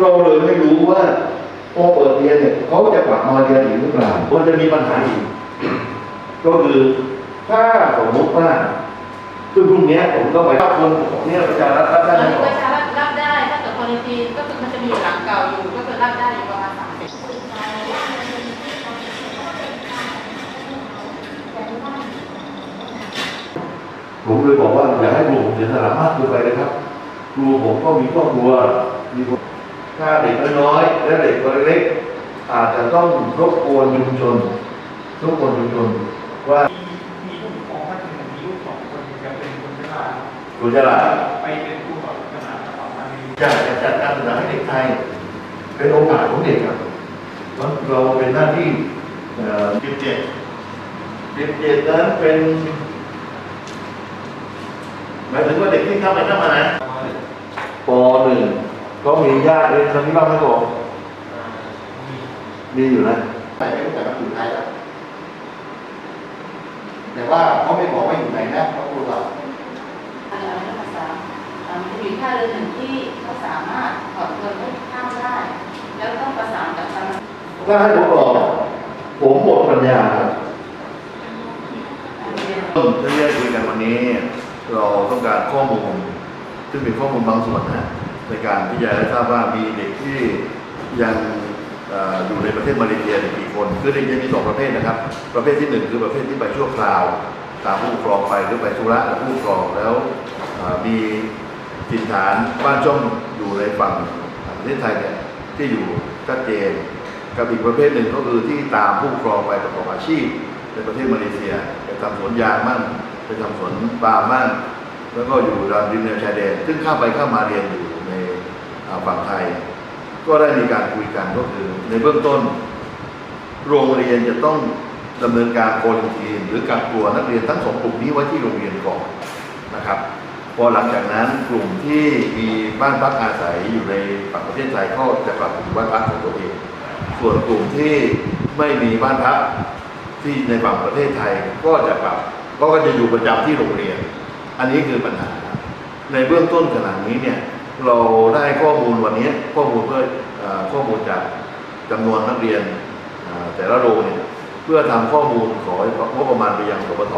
เราเลยไม่รู้ว่าพอเปิดเรียนเนี่ยเขาจะกลับมาเรียนอีกหรือเปล่ามันจะมีปัญหาอีกก็คือถ้าสมมติว่าคือพรุ่งนี้ผมก็ไปรับคนเนี่ยประชารัฐรับตได้อนไหมนี้ประชารัฐรับได้ถ้าเกิดคนจีนก็คือมันจะมีอยู่หลังเก่าอยู่ก็คือรับได้อยู่ประมาณสามสิบผมเลยบอกว่าอย่าให้ครูผมเสียสละมากเกินไปเลยครับครูผมก็มีครอบครัวมีคน ถ้าเด็กน้อยๆและเด็กตัวเล็กๆอาจจะต้องรบกวนชุมชนรบกวนชุมชนว่ามีผู้ปกครองท่านหนึ่งมีลูกสองคนจะเป็นคนชราครูจะลาไปเป็นครูสอนศาสนาประมาณนี้อยากจะจัดการศึกษาให้เด็กไทย เป็นโอกาสของเด็กครับแล้วเราเป็นหน้าที่สิบเจ็ดสิบเจ็ดนั้นเป็นหมายถึงว่าเด็กที่เข้าไปเข้ามานะปหนึ่ง ก็มีญาติเรียนตอนนี้บ้างไหมผมมีอยู่นะไปไม่รู้แต่ว่าอยู่ไทยแล้วแต่ว่าเขาไม่บอกว่าอยู่ไหนนะเขาพูดว่าอะไรนะภาษาอ่ามันจะมีท่าเรือหนึ่งที่เขาสามารถถอดเงินให้ข้ามได้ แล้วต้องประสานกับทางถ้าให้ผมบอกผมหมดปัญญาครับเรียนต้นที่ได้คุยกันวันนี้ เราต้องการข้อมูล ซึ่งเป็นข้อมูลบางส่วนนะ ในการที่จะทราบว่ามีเด็กที่ยังออยู่ในประเทศมาเลเซียกี่คน คือเด็กจะมีสองประเภทนะครับ ประเภทที่หนึ่งคือประเภทที่ไปชั่วคราว ตามผู้ปกครองไปหรือไปธุระผู้ปกครองแล้วมีถิ่นฐานบ้านช่องอยู่ในฝั่งประเทศไทยเนี่ยที่อยู่ชัดเจนกับอีกประเภทหนึ่งก็คือที่ตามผู้ปกครองไปประกอบอาชีพในประเทศมาเลเซียไปทำสวนยางมั่งไปทำสวนปาล์มมั่งแล้วก็อยู่ตามดินแดนชายแดน ซึ่งข้ามไปข้ามมาเรียนอยู่ ฝั่งไทย ก็ได้มีการคุยกันก็คือ ในเบื้องต้น โรงเรียนจะต้องดำเนินการโควอนตีนหรือกักตัวนักเรียนทั้งสองกลุ่มนี้ไว้ที่โรงเรียนก่อนนะครับพอหลังจากนั้นกลุ่มที่มีบ้านพักอาศัยอยู่ในฝั่งประเทศไทยก็จะกลับถึงบ้านพักของตัวเอง ส่วนกลุ่มที่ไม่มีบ้านพักที่ในฝั่งประเทศไทยก็จะกลับก็จะอยู่ประจำที่โรงเรียน อันนี้คือปัญหา ในเบื้องต้นขนาดนี้เนี่ย เราได้ข้อมูลวันนี้ข้อมูลเพื่อข้อมูลจากจำนวนนักเรียนแต่ละโรงเนี่ยเพื่อทำข้อมูลของงบประมาณไปยังสปท